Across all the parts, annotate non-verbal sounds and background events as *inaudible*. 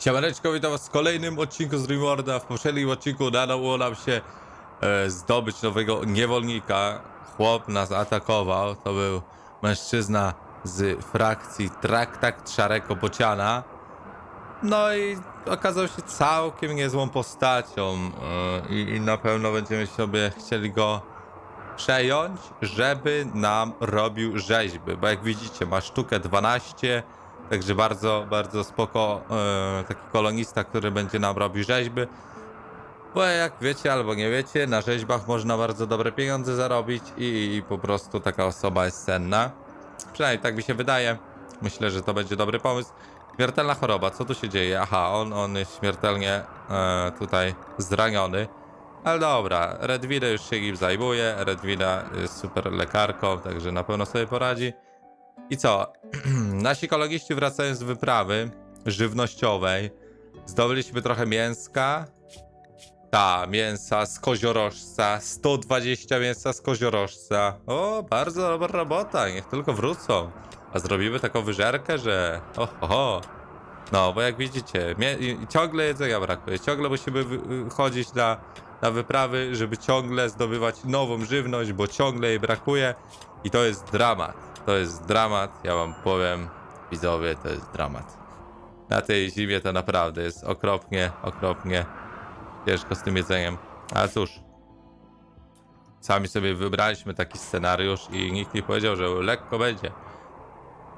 Siemaneczko, witam was w kolejnym odcinku z Rewarda. W poprzednim odcinku udało nam się e, zdobyć nowego niewolnika. Chłop nas atakował. To był mężczyzna z frakcji Traktak Szarego Bociana. No i okazał się całkiem niezłą postacią e, i, i na pewno będziemy sobie chcieli go przejąć, żeby nam robił rzeźby, bo jak widzicie ma sztukę 12, także bardzo, bardzo spoko e, taki kolonista, który będzie nam robił rzeźby, bo jak wiecie albo nie wiecie, na rzeźbach można bardzo dobre pieniądze zarobić i, i po prostu taka osoba jest cenna, przynajmniej tak mi się wydaje, myślę, że to będzie dobry pomysł. Śmiertelna choroba, co tu się dzieje? Aha, on, on jest śmiertelnie e, tutaj zraniony. Ale dobra, Redwina już się nim zajmuje. Redwina jest super lekarką, także na pewno sobie poradzi. I co? *clears throat* Nasi koloniści wracają z wyprawy żywnościowej. Zdobyliśmy trochę mięska. Ta, mięsa z koziorożca. 120 mięsa z koziorożca. O, bardzo dobra robota, niech tylko wrócą. A zrobimy taką wyżerkę, że... Oho, no, bo jak widzicie, ciągle jedzenia brakuje. Ciągle musimy wy- chodzić na, na wyprawy, żeby ciągle zdobywać nową żywność, bo ciągle jej brakuje. I to jest dramat. To jest dramat, ja wam powiem, widzowie, to jest dramat. Na tej zimie to naprawdę jest okropnie, okropnie ciężko z tym jedzeniem. Ale cóż, sami sobie wybraliśmy taki scenariusz i nikt nie powiedział, że lekko będzie.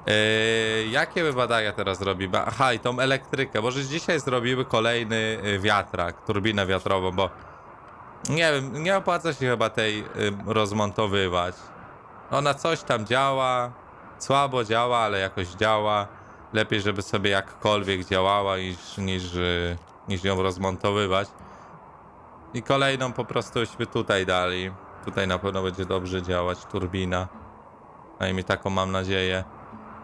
Yy, jakie badania teraz robimy? Aha, i tą elektrykę. Może dzisiaj zrobimy kolejny y, wiatrak, turbinę wiatrową, bo nie wiem, nie opłaca się chyba tej y, rozmontowywać. Ona coś tam działa, słabo działa, ale jakoś działa. Lepiej, żeby sobie jakkolwiek działała, niż, niż, y, niż ją rozmontowywać. I kolejną po prostuśmy tutaj dali. Tutaj na pewno będzie dobrze działać turbina. Przynajmniej taką mam nadzieję.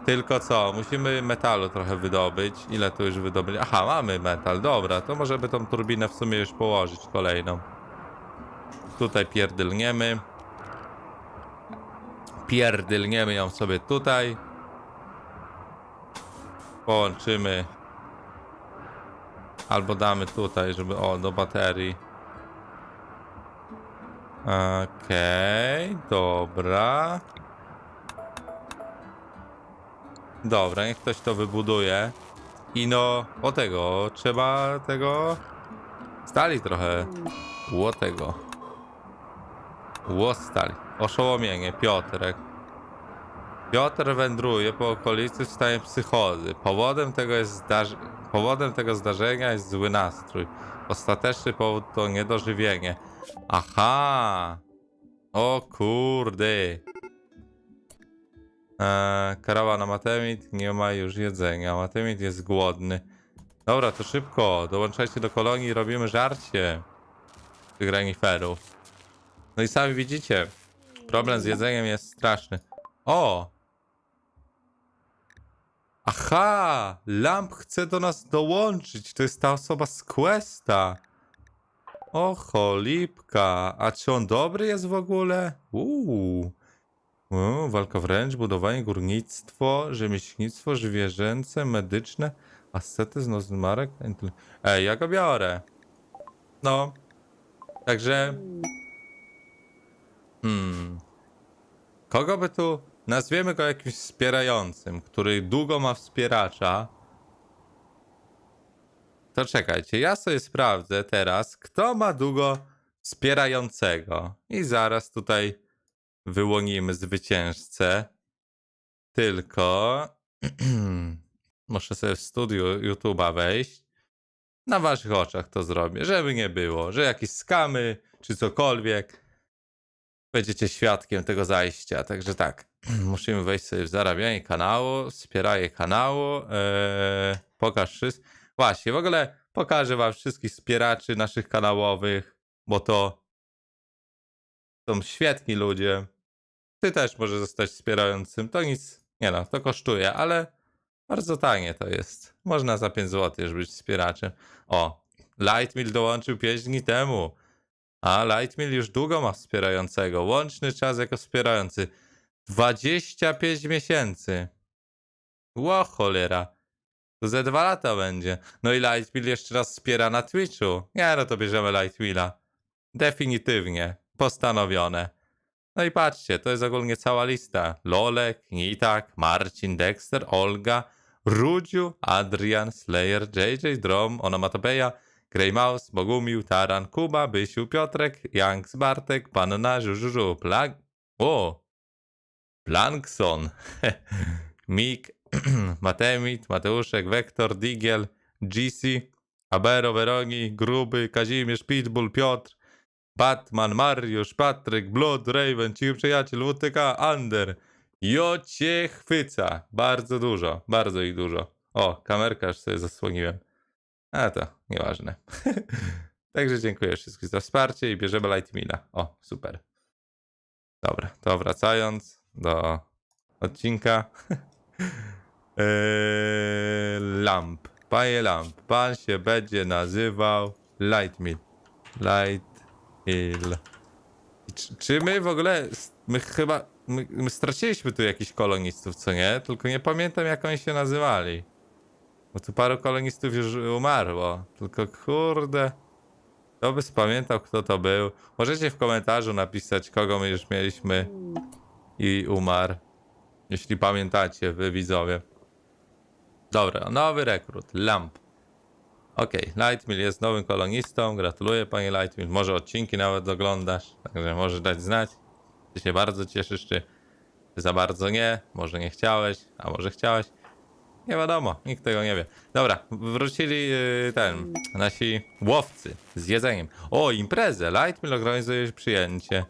Tylko co, musimy metalu trochę wydobyć. Ile tu już wydobyli? Aha, mamy metal, dobra, to możemy tą turbinę w sumie już położyć kolejną. Tutaj pierdylniemy. Pierdylniemy ją sobie tutaj. Połączymy. Albo damy tutaj, żeby... O, do baterii. Okej, dobra. Dobra, niech ktoś to wybuduje. I no, o tego, trzeba tego stali trochę. Ło tego. Ło stali. Oszołomienie, Piotrek. Piotr wędruje po okolicy w stanie psychozy. Powodem tego, jest. Powodem tego zdarzenia jest zły nastrój. Ostateczny powód to niedożywienie. Aha! O kurde! Eee, karawan Amatemit nie ma już jedzenia. Amatemit jest głodny. Dobra, to szybko. Dołączajcie do kolonii i robimy żarcie. Tych reniferów. No i sami widzicie. Problem z jedzeniem jest straszny. O! Aha! Lamp chce do nas dołączyć. To jest ta osoba z Questa. O, cholipka. A czy on dobry jest w ogóle? Uuu. O, walka wręcz, budowanie, górnictwo, rzemieślnictwo, zwierzęce, medyczne, ascetyzm, nozmarek. Ej, ja go biorę. No. Także... Hmm. Kogo by tu... Nazwiemy go jakimś wspierającym, który długo ma wspieracza. To czekajcie, ja sobie sprawdzę teraz, kto ma długo wspierającego. I zaraz tutaj wyłonimy zwycięzcę. Tylko *clears throat* muszę sobie w studiu YouTube'a wejść. Na waszych oczach to zrobię, żeby nie było, że jakieś skamy czy cokolwiek. Będziecie świadkiem tego zajścia. Także tak, *clears throat* musimy wejść sobie w zarabianie kanału, wspieranie kanału. Eee, pokaż wszystko. Właśnie, w ogóle pokażę wam wszystkich wspieraczy naszych kanałowych, bo to są świetni ludzie. Ty też możesz zostać wspierającym. To nic, nie no, to kosztuje, ale bardzo tanie to jest. Można za 5 zł już być wspieraczem. O, Lightmill dołączył 5 dni temu. A Lightmill już długo ma wspierającego. Łączny czas jako wspierający 25 miesięcy. Ło cholera. To ze dwa lata będzie. No i Lightwheel jeszcze raz wspiera na Twitchu. Nie, no to bierzemy Lightwheela. Definitywnie. Postanowione. No i patrzcie, to jest ogólnie cała lista. Lolek, Nitak, Marcin, Dexter, Olga, Rudziu, Adrian, Slayer, JJ, Drom, Onomatopeja, Grey Mouse, Bogumił, Taran, Kuba, Bysiu, Piotrek, Janks, Bartek, Panna, Żużużu, Plag... O! Plankson, *laughs* Mik, *clears throat* Matemit, Mateuszek, Wektor, Digiel, GC, Abero, Werogi, Gruby, Kazimierz, Pitbull, Piotr, Batman, Mariusz, Patryk, Blood, Raven, Cicho Przyjaciel, WTK, Under. Jo cię chwyca. Bardzo dużo, bardzo ich dużo. O, kamerkę aż sobie zasłoniłem. A to, nieważne. *laughs* Także dziękuję wszystkim za wsparcie i bierzemy Lightmila. O, super. Dobra, to wracając do odcinka. *laughs* Eee, lamp. Panie Lamp. Pan się będzie nazywał Lightmill. Lightmill. Czy, czy my w ogóle, my chyba, my, my straciliśmy tu jakichś kolonistów, co nie? Tylko nie pamiętam jak oni się nazywali. Bo tu paru kolonistów już umarło. Tylko kurde. Kto by spamiętał, kto to był? Możecie w komentarzu napisać, kogo my już mieliśmy i umarł. Jeśli pamiętacie, wy widzowie. Dobra, nowy rekrut, Lamp. Okej, Lightmill jest nowym kolonistą. Gratuluję, panie Lightmill. Może odcinki nawet oglądasz, także możesz dać znać. Ty się bardzo cieszysz, czy za bardzo nie. Może nie chciałeś, a może chciałeś. Nie wiadomo, nikt tego nie wie. Dobra, wrócili yy, ten, nasi łowcy z jedzeniem. O, imprezę. Lightmill organizuje przyjęcie.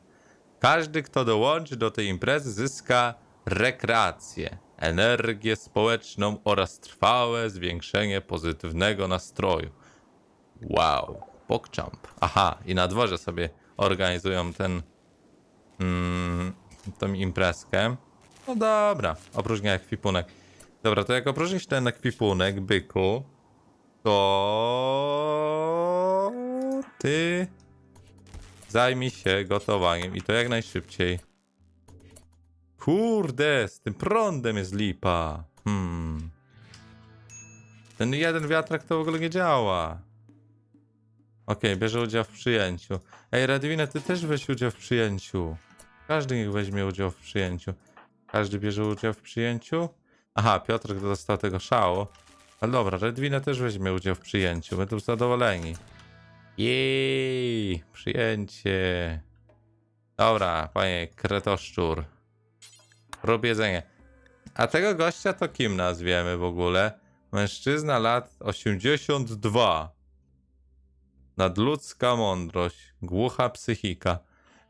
Każdy, kto dołączy do tej imprezy, zyska rekreację, energię społeczną oraz trwałe zwiększenie pozytywnego nastroju. Wow, PogChamp. Aha, i na dworze sobie organizują ten mm, tą imprezkę. No dobra, opróżnia ekwipunek. Dobra, to jak opróżnisz ten ekwipunek, byku, to ty zajmij się gotowaniem i to jak najszybciej. Kurde, z tym prądem jest lipa. Hmm. Ten jeden wiatrak to w ogóle nie działa. Okej, bierze udział w przyjęciu. Ej, Radwina, ty też weź udział w przyjęciu. Każdy niech weźmie udział w przyjęciu. Każdy bierze udział w przyjęciu? Aha, Piotr dostał tego szału. Ale dobra, Redwina też weźmie udział w przyjęciu. Będą zadowoleni. Jej, przyjęcie. Dobra, panie kretoszczur. Rób jedzenie. A tego gościa to kim nazwiemy w ogóle? Mężczyzna lat 82. Nadludzka mądrość. Głucha psychika.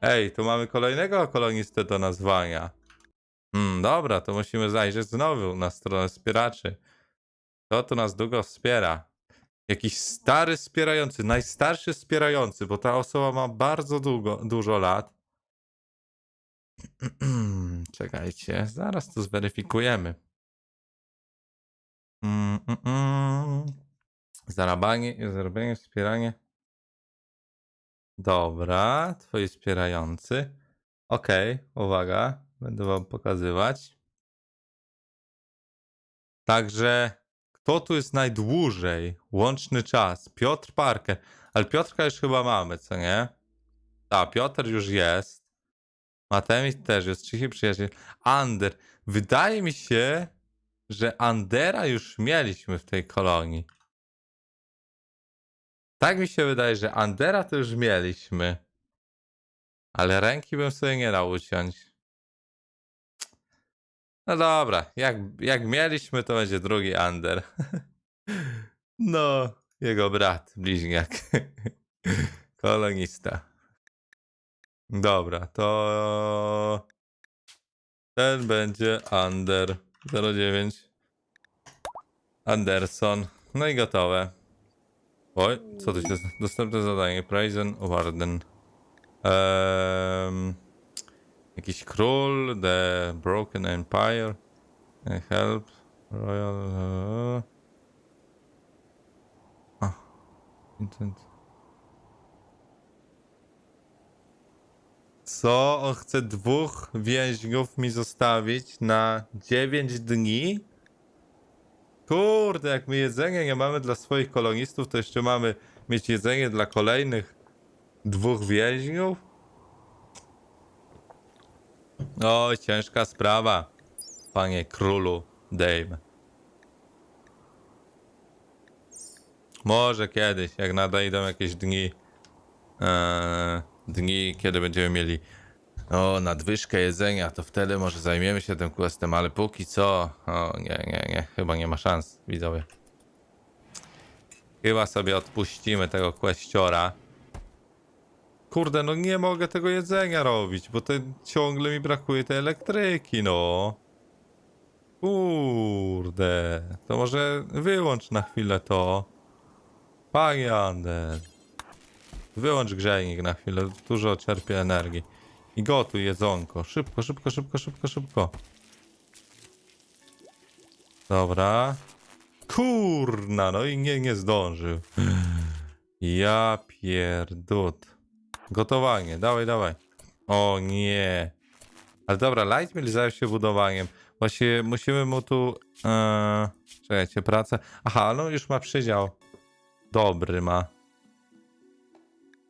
Ej, tu mamy kolejnego kolonistę do nazwania. Hmm, dobra, to musimy zajrzeć znowu na stronę wspieraczy. Kto tu nas długo wspiera? Jakiś stary wspierający, najstarszy wspierający, bo ta osoba ma bardzo długo, dużo lat. *clears throat* Czekajcie, zaraz to zweryfikujemy. Mm, mm, mm. Zarabianie, zarabianie, wspieranie. Dobra, twoi wspierający. Okej, uwaga, będę wam pokazywać. Także, kto tu jest najdłużej? Łączny czas. Piotr Parker. Ale Piotrka już chyba mamy, co nie? Tak, Piotr już jest. Mateusz też jest. Cichy przyjaciel. Ander. Wydaje mi się, że Andera już mieliśmy w tej kolonii. Tak mi się wydaje, że Andera to już mieliśmy. Ale ręki bym sobie nie dał uciąć. No dobra, jak, jak mieliśmy, to będzie drugi Ander. *laughs* No, jego brat, bliźniak. *laughs* Kolonista. Dobra, to ten będzie Ander 09 Anderson. No i gotowe. Oj, co to się Dostępne zadanie. Prison Warden. Um, jakiś król, The Broken Empire. Help. Royal. Uh, a, intent. Co? On chce dwóch więźniów mi zostawić na 9 dni? Kurde, jak my jedzenia nie mamy dla swoich kolonistów, to jeszcze mamy mieć jedzenie dla kolejnych dwóch więźniów? Oj, ciężka sprawa, panie królu Dame. Może kiedyś, jak nadejdą jakieś dni, e, dni, kiedy będziemy mieli o, nadwyżkę jedzenia, to wtedy może zajmiemy się tym questem, ale póki co, o nie, nie, nie, chyba nie ma szans, widzowie. Chyba sobie odpuścimy tego kwestiora. Kurde, no nie mogę tego jedzenia robić, bo to ciągle mi brakuje tej elektryki, no. Kurde, to może wyłącz na chwilę to. Panie Ander. Wyłącz grzejnik na chwilę, dużo czerpie energii. I gotuj jedzonko. Szybko, szybko, szybko, szybko, szybko. Dobra. Kurna, no i nie, nie zdążył. Ja pierdut. Gotowanie, dawaj, dawaj. O nie. Ale dobra, Lightmill zajął się budowaniem. Właśnie musimy mu tu... Eee, czekajcie, pracę. Aha, no już ma przydział. Dobry ma.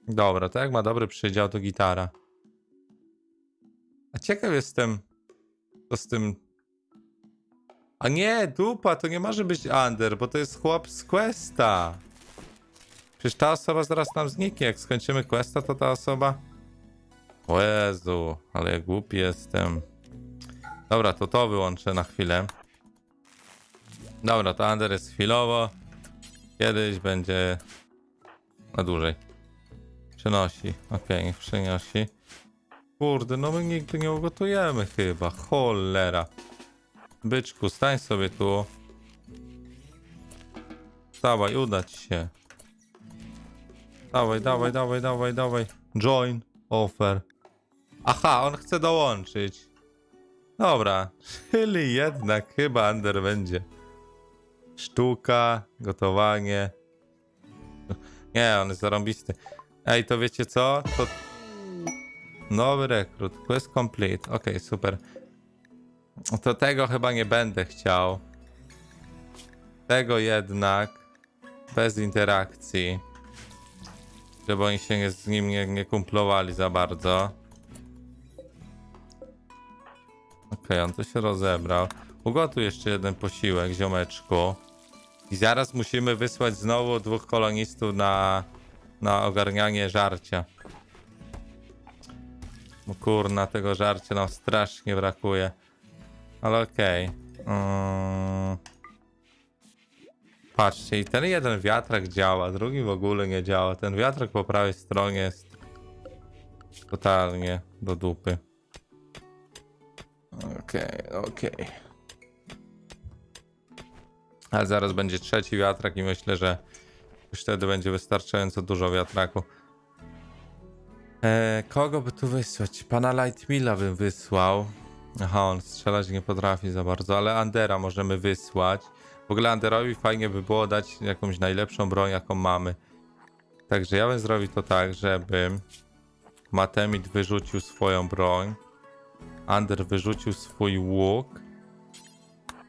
Dobra, to jak ma dobry przydział, to gitara. A ciekaw jestem, co z tym... A nie, dupa, to nie może być Under, bo to jest chłop z Questa. Przecież ta osoba zaraz nam zniknie. Jak skończymy Questa, to ta osoba... O Jezu, ale ja głupi jestem. Dobra, to to wyłączę na chwilę. Dobra, to Under jest chwilowo. Kiedyś będzie na dłużej. Przenosi. Okej, niech przenosi. Kurde, no my nigdy nie ugotujemy chyba. Cholera. Byczku, stań sobie tu. Dawaj, uda ci się. Dawaj, dawaj, dawaj, dawaj, dawaj. Join offer. Aha, on chce dołączyć. Dobra, *laughs* czyli jednak chyba Under będzie. Sztuka, gotowanie. *laughs* Nie, on jest zarąbisty. Ej, to wiecie co? To Nowy rekrut. Quest complete. Okej, super. To tego chyba nie będę chciał. Tego jednak bez interakcji. Żeby oni się nie, z nim nie, nie kumplowali za bardzo. Okej, on to się rozebrał. Ugotuj jeszcze jeden posiłek, ziomeczku. I zaraz musimy wysłać znowu dwóch kolonistów na, na ogarnianie żarcia. Bo kurna, tego żarcia nam strasznie brakuje. Ale okej. Mm. Patrzcie, i ten jeden wiatrak działa, drugi w ogóle nie działa. Ten wiatrak po prawej stronie jest totalnie do dupy. Okej, okej. Ale zaraz będzie trzeci wiatrak i myślę, że już wtedy będzie wystarczająco dużo wiatraku. E, kogo by tu wysłać? Pana Lightmilla bym wysłał. Aha, on strzelać nie potrafi za bardzo, ale Andera możemy wysłać. W ogóle Anderowi fajnie by było dać jakąś najlepszą broń, jaką mamy. Także ja bym zrobił to tak, żeby Matemit wyrzucił swoją broń. Ander wyrzucił swój łuk.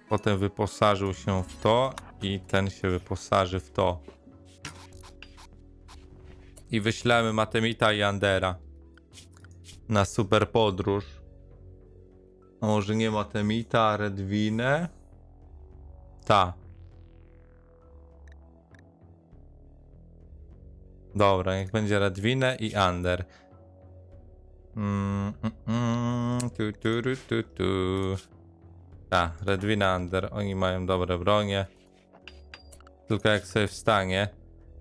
Potem wyposażył się w to i ten się wyposaży w to. I wyślemy Matemita i Andera na super podróż. A może nie Matemita, Redwinę? Ta. Dobra, niech będzie Redwinę i Ander. Mm, mm, mm, tu, tu, tu, tu, tu. Ta, Redwina Ander. Oni mają dobre bronie. Tylko jak sobie wstanie.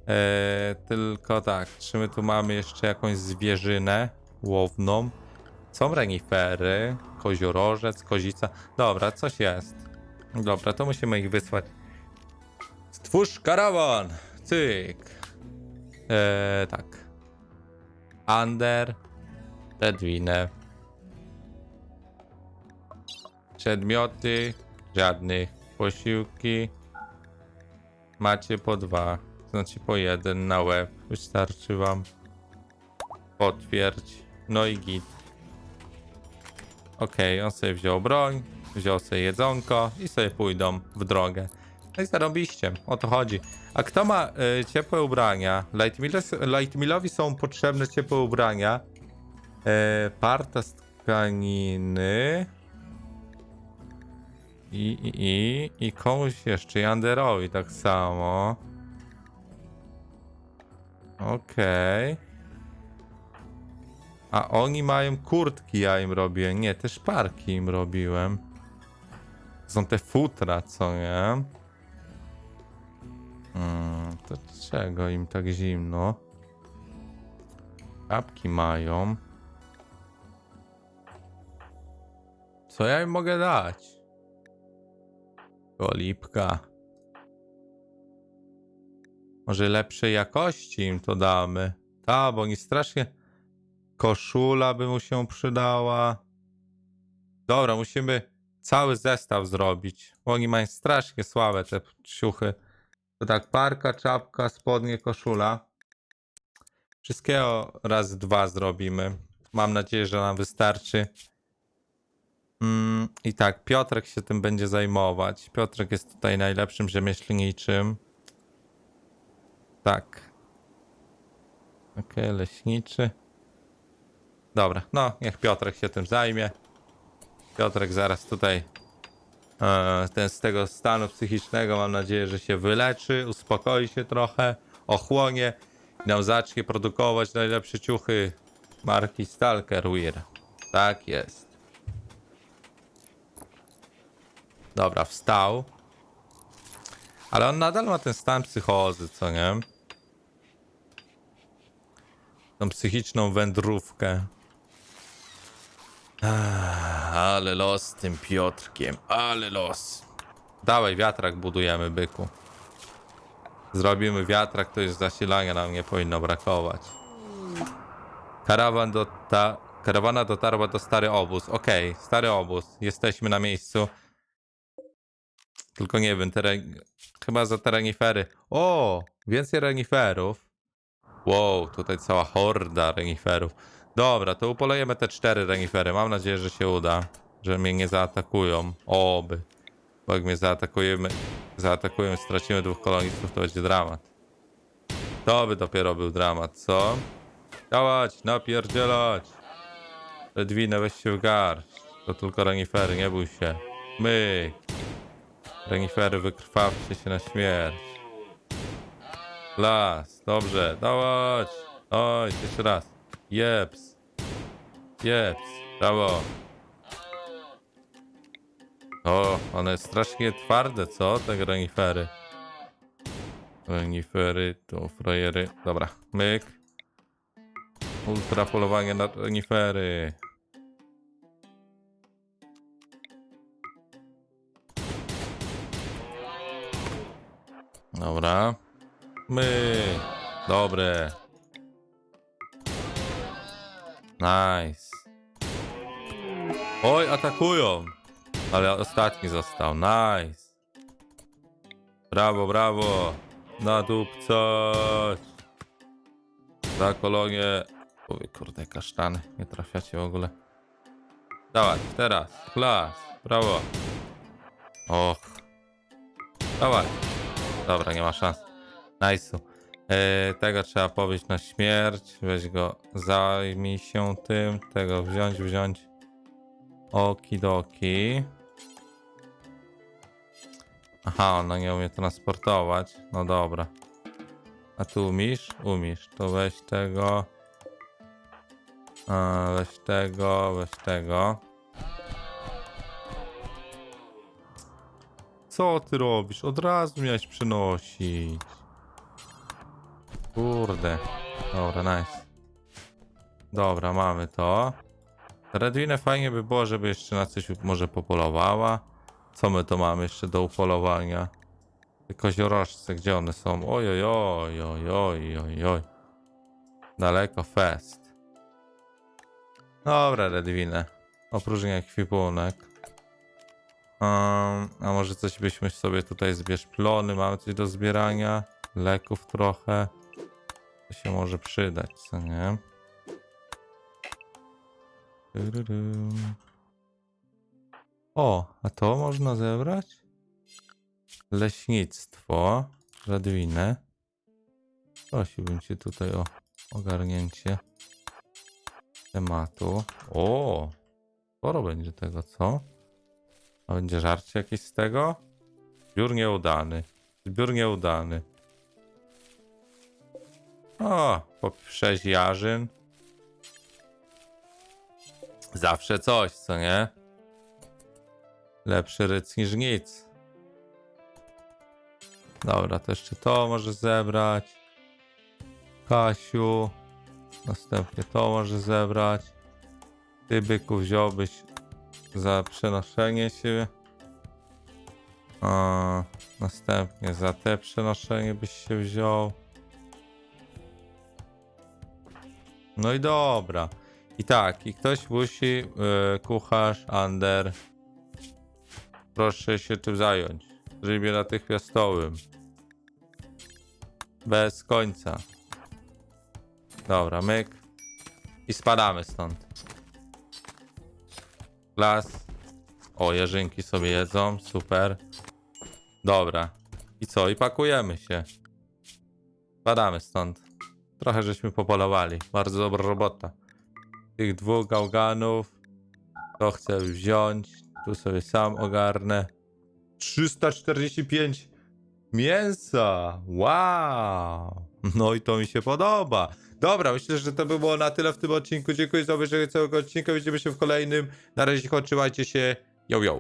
Eee, tylko tak, czy my tu mamy jeszcze jakąś zwierzynę łowną? Są renifery, koziorożec, kozica. Dobra, coś jest. Dobra, to musimy ich wysłać. Stwórz karawan! Cyk. Eee, tak. Ander. Redwinę. Przedmioty. Żadnych. Posiłki. Macie po dwa. Znaczy po jeden na łeb. Wystarczy wam. Potwierdź. No i git. Okej, on sobie wziął broń, wziął sobie jedzonko i sobie pójdą w drogę. No i zarobiście, o to chodzi. A kto ma y, ciepłe ubrania? Lightmillowi są potrzebne ciepłe ubrania. E, parta z tkaniny. I, i, i, i komuś jeszcze, Yanderowi tak samo. Okej. A oni mają kurtki, ja im robię. Nie, te szparki im robiłem. Są te futra, co nie? Hmm, to czego im tak zimno? Kapki mają. Co ja im mogę dać? Olipka. Może lepszej jakości im to damy. Ta, bo oni strasznie... Koszula by mu się przydała. Dobra, musimy cały zestaw zrobić. Bo oni mają strasznie słabe te ciuchy. To tak, parka, czapka, spodnie, koszula. Wszystkiego raz dwa zrobimy. Mam nadzieję, że nam wystarczy. Mm, I tak, Piotrek się tym będzie zajmować. Piotrek jest tutaj najlepszym rzemieślniczym. Tak. Okej, leśniczy. Dobra, no niech Piotrek się tym zajmie. Piotrek zaraz tutaj e, ten z tego stanu psychicznego mam nadzieję, że się wyleczy, uspokoi się trochę, ochłonie i nam zacznie produkować najlepsze ciuchy marki Stalker Wear. Tak jest. Dobra, wstał. Ale on nadal ma ten stan psychozy, co nie? Tą psychiczną wędrówkę. Ale los z tym Piotrkiem, ale los. Dawaj, wiatrak budujemy, byku. Zrobimy wiatrak, to już zasilania nam nie powinno brakować. Karawan do ta... Karawana dotarła do stary obóz. Okej, stary obóz. Jesteśmy na miejscu. Tylko nie wiem, te reng... chyba za te renifery. O, więcej reniferów. Wow, tutaj cała horda reniferów. Dobra, to upolejemy te cztery renifery. Mam nadzieję, że się uda. Że mnie nie zaatakują. Oby. Bo jak mnie zaatakujemy, zaatakują stracimy dwóch kolonistów, to będzie dramat. To by dopiero był dramat, co? Działać, napierdzielać. Ledwinę weź się w garść. To tylko renifery, nie bój się. Myk. Renifery wykrwawcie się na śmierć. Las, dobrze, dawać. Oj, jeszcze raz. Jeps. Jeps, brawo. O, one strasznie twarde, co? Te renifery. Renifery, to frajery. Dobra, myk. Ultra polowanie na renifery. Dobra. My. Dobre. Nice. Oj, atakują. Ale ostatni został. Nice. Brawo, brawo. Nadupcać. Za kolonię. Oj, kurde, kasztany. Nie trafiacie w ogóle. Dawaj, teraz. Klas. Brawo. Och. Dawaj. Dobra, nie ma szans. Nice. E, tego trzeba powiedzieć na śmierć. Weź go, zajmij się tym. Tego wziąć, wziąć. Okidoki. Aha, ona nie umie transportować. No dobra. A tu umiesz? Umiesz. To weź tego. A, weź tego, weź tego. Co ty robisz? Od razu miałeś przynosić. Kurde. Dobra, nice. Dobra, mamy to. Redwinę fajnie by było, żeby jeszcze na coś może popolowała. Co my to mamy jeszcze do upolowania? Te koziorożce, gdzie one są? Oj, oj, oj, oj, oj, oj. Daleko fest. Dobra, Redwinę. Opróżnię ekwipunek. Um, a może coś byśmy sobie tutaj zbierz plony, mamy coś do zbierania. Leków trochę. To się może przydać, co nie? O, a to można zebrać? leśnictwo. Radwinę. Prosiłbym cię tutaj o ogarnięcie tematu. O! Sporo będzie tego, co? A będzie żarcie jakieś z tego? Zbiór nieudany. Zbiór nieudany. O, po 6 jarzyn. Zawsze coś, co nie? Lepszy ryc niż nic. Dobra, to jeszcze to może zebrać. Kasiu. Następnie to może zebrać. Ty byku wziąłbyś za przenoszenie się. A, następnie za te przenoszenie byś się wziął. No i dobra. I tak, i ktoś musi, yy, kucharz, Ander, proszę się czym zająć. W trybie natychmiastowym. Bez końca. Dobra, myk. I spadamy stąd. Glas. O, jeżynki sobie jedzą, super. Dobra. I co? I pakujemy się. Spadamy stąd. Trochę żeśmy popolowali. Bardzo dobra robota. Tych dwóch gałganów. To chcę wziąć. Tu sobie sam ogarnę. 345 mięsa. Wow. No i to mi się podoba. Dobra, myślę, że to by było na tyle w tym odcinku. Dziękuję za obejrzenie całego odcinka. Widzimy się w kolejnym. Na razie, trzymajcie się. Yo, yo.